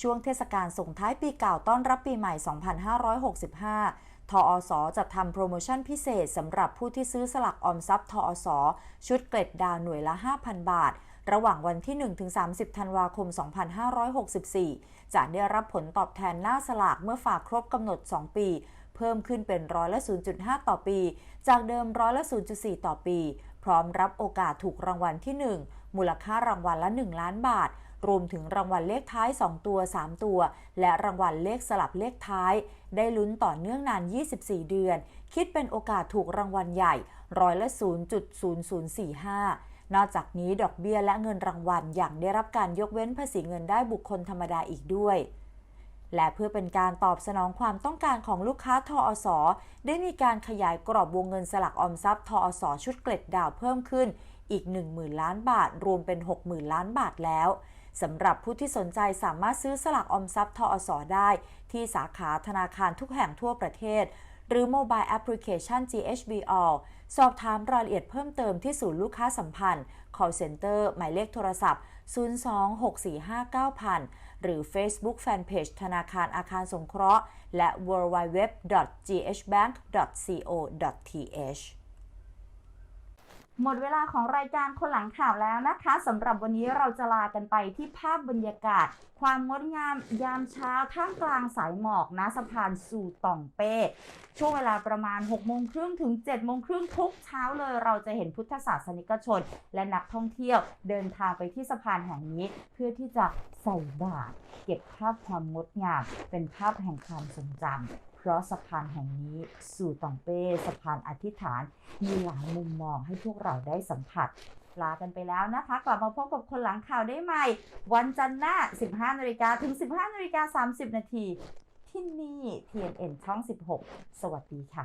ช่วงเทศกาลส่งท้ายปีเก่าต้อนรับปีใหม่ 2565 ทอสจะทำโปรโมชั่นพิเศษสำหรับผู้ที่ซื้อสลักออมทรัพย์ทอสชุดเกล็ดดาวหน่วยละ 5,000 บาท ระหว่างวันที่ 1-30 ธันวาคม 2564 จะได้รับผลตอบแทนหน้าสลากเมื่อฝากครบกำหนด 2 ปี เพิ่มขึ้นเป็นร้อยละ 0.5 ต่อปี จากเดิมร้อยละ 0.4 ต่อปี พร้อมรับโอกาสถูกรางวัลที่ 1 มูลค่ารางวัลละ 1 ล้านบาท รวมถึงรางวัลเลขท้าย 2 ตัว 3 ตัว และรางวัลเลขสลับเลขท้าย ได้ลุ้นต่อเนื่องนาน 24 เดือน คิดเป็นโอกาสถูกรางวัลใหญ่ร้อยละ 0.0045นอกจากนี้ดอกเบี้ยและเงินรางวัลอย่างได้รับการยกเว้นภาษีเงินได้บุคคลธรรมดาอีกด้วย และเพื่อเป็นการตอบสนองความต้องการของลูกค้าทอสได้มีการขยายกรอบวงเงินสลักออมทรัพย์ทอสชุดเกล็ดดาวเพิ่มขึ้นอีก 10,000 ล้านบาท รวมเป็น 60,000 ล้านบาทแล้ว สำหรับผู้ที่สนใจสามารถซื้อสลักออมทรัพย์ทอสได้ ที่สาขาธนาคารทุกแห่งทั่วประเทศ หรือโมบายแอปพลิเคชัน GHB All สอบถามรายละเอียดเพิ่มเติมที่ศูนย์ลูกค้าสัมพันธ์ call center หมายเลขโทรศัพท์ 026459000 หรือ Facebook Fanpage ธนาคารอาคารสงเคราะห์ และ www.ghbank.co.th หมดเวลาของรายการคนหลังข่าวแล้วนะคะสำหรับวันนี้เราจะลากันไปที่ภาพบรรยากาศ ความงดงามยามเช้าท่ามกลางสายหมอกณสะพานสู่ต่องเป้ ช่วงเวลาประมาณ6โมงครึ่งถึง7โมงครึ่งทุกเช้าเลยเราจะเห็นพุทธศาสนิกชน และนักท่องเที่ยวเดินทางไปที่สะพานแห่งนี้ เพื่อที่จะใส่บาตรเก็บภาพความงดงาม เป็นภาพแห่งความทรงจำ ราะสะพานแห่งนี้สู่ตองเป้สะพานอธิษฐาน มีหลายมุมมองให้พวกเราได้สัมผัสลากันไปแล้วนะคะ กลับมาพบกับคนหลังข่าวได้ใหม่ วันจันทร์หน้า 15นาฬิกาถึง 15นาฬิกา30นาทีที่นี่ TNN ช่อง 16 สวัสดีค่ะ